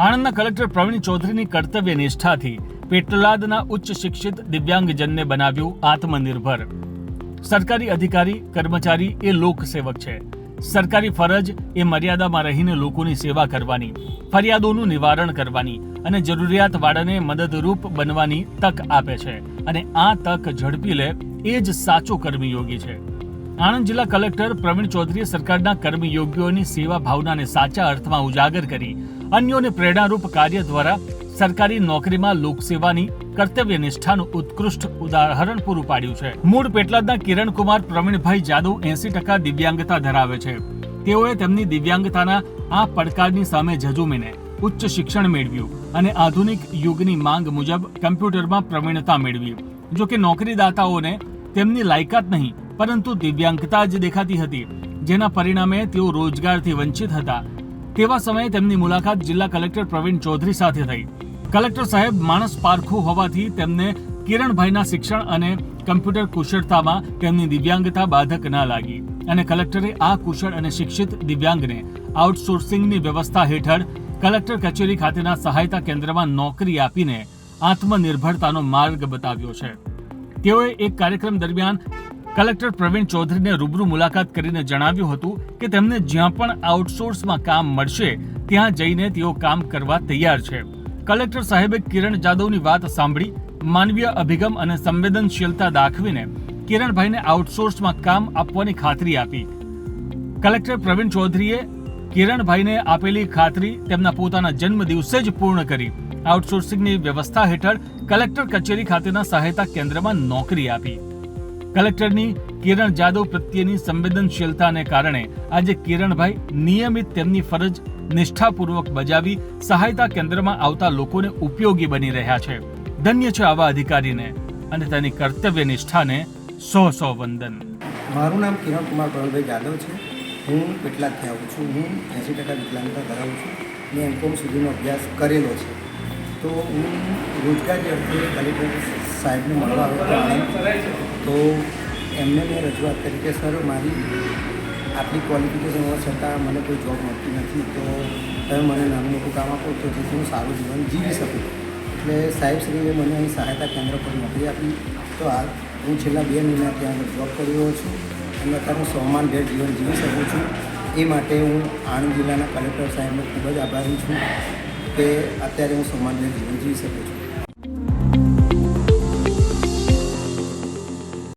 આણંદના collector Pravin ચૌધરીની કર્તવ્ય નિષ્ઠાથી પેટલાદના ઉચ્ચ શિક્ષિત દિવ્યાંગજનને બનાવ્યું આત્મનિર્ભર. સરકારી અધિકારી, કર્મચારી એ લોકસેવક છે. સરકારી ફરજ એ મર્યાદામાં રહીને લોકોની સેવા કરવાની, ફરિયાદોનું નિવારણ કરવાની અને જરૂરિયાતવાળાને મદદરૂપ બનવાની તક આપે છે. અને આ તક ઝડપી લે એ જ સાચો કર્મયોગી છે. આણંદ જિલ્લા કલેક્ટર પ્રવીણ ચૌધરીએ સરકારના કર્મયોગીઓની સેવા ભાવનાને સાચા અર્થમાં ઉજાગર કરી અન્યોને પ્રેરણારૂપ કાર્ય દ્વારા સરકારી નોકરીમાં લોકસેવાની કર્તવ્ય નિષ્ઠાનું ઉત્કૃષ્ટ ઉદાહરણ પૂરું પાડ્યું છે. મૂળ પેટલાદના કિરણકુમાર પ્રવીણભાઈ જાદવ એસી ટકા દિવ્યાંગતા ધરાવે છે. તેઓએ તેમની દિવ્યાંગતાના આ પડકારની સામે ઝઝુમીને ઉચ્ચ શિક્ષણ મેળવ્યું અને આધુનિક યુગની માંગ મુજબ કમ્પ્યુટરમાં પ્રવીણતા મેળવી. જો કે નોકરીદાતાઓને તેમની લાયકાત નહીં પરંતુ દિવ્યાંગતા જ દેખાતી હતી, જેના પરિણામે તેઓ રોજગારથી વંચિત હતા. તેવા સમયે તેમની મુલાકાત જિલ્લા કલેક્ટર પ્રવીણ ચૌધરી સાથે થઈ. કલેક્ટર સાહેબ માણસ પારખું હોવાથી તેમને કિરણભાઈના શિક્ષણ અને કમ્પ્યુટર કુશળતામાં તેમની દિવ્યાંગતા બાધક ના લાગી અને કલેક્ટરે આ કુશળ અને શિક્ષિત દિવ્યાંગને આઉટસોર્સિંગની વ્યવસ્થા હેઠળ કલેક્ટર કચેરી ખાતેના સહાયતા કેન્દ્રમાં નોકરી આપીને આત્મનિર્ભરતાનો માર્ગ બતાવ્યો છે. તેઓએ એક કાર્યક્રમ દરમિયાન કલેક્ટર પ્રવીણ ચૌધરીને રૂબરૂ મુલાકાત કરીને જણાવ્યું હતું કે તેમને જ્યાં પણ આઉટસોર્સમાં કામ મળશે, ત્યાં જઈને તેઓ કામ કરવા તૈયાર છે. કલેક્ટર સાહેબે કિરણ જાદવની વાત સાંભળી, માનવીય અભિગમ અને સંવેદનશીલતા દાખવીને કિરણભાઈને આઉટસોર્સમાં કામ આપવાની ખાતરી આપી. કલેક્ટર પ્રવીણ ચૌધરીએ કિરણભાઈને આપેલી ખાતરી તેમના પોતાના જન્મ દિવસે જ પૂર્ણ કરી. આઉટસોર્સિંગની વ્યવસ્થા હેઠળ કલેક્ટર કચેરી ખાતેના સહાયતા કેન્દ્રમાં નોકરી આપી. કલેક્ટરની કિરણ જાદવ પ્રત્યેની સંવેદનશીલતાને કારણે આજે કિરણભાઈ નિયમિત તેમની ફરજ નિષ્ઠાપૂર્વક બજાવી સહાયતા કેન્દ્રમાં આવતા લોકોને ઉપયોગી બની રહ્યા છે. ધન્ય છે આવા અધિકારીને અને તેની કર્તવ્ય નિષ્ઠાને સો સો વંદન. મારું નામ કિરણ કુમાર પ્રણભાઈ જાદવ છે. હું કેટલાક આવું છું. હું એંસી ટકા વિકલાંગતા ધરાવું છું. મેં એમકોમ સુધીનો અભ્યાસ કરેલો છે. તો હું રોજગારી અર્થે કલેક્ટર સાહેબને મળવા આવ્યો. તો એમને મેં રજૂઆત કરી કે, સર, મારી આટલી ક્વોલિફિકેશન હોવા છતાં મને કોઈ જોબ મળતી નથી. તો તમે મને નાનું મોટું કામ આપો તો જેથી હું સારું જીવન જીવી શકું. એટલે સાહેબશ્રીએ મને અહીં સહાયતા કેન્દ્ર પર નોકરી આપી. તો આ હું છેલ્લા બે મહિના ત્યાં જોબ કરી રહ્યો છું અને અત્યારે હું સન્માનભેર જીવન જીવી શકું છું. એ માટે હું આણંદ જિલ્લાના કલેક્ટર સાહેબનો ખૂબ જ આભારી છું કે અત્યારે હું સન્માનભેર જીવન જીવી શકું છું.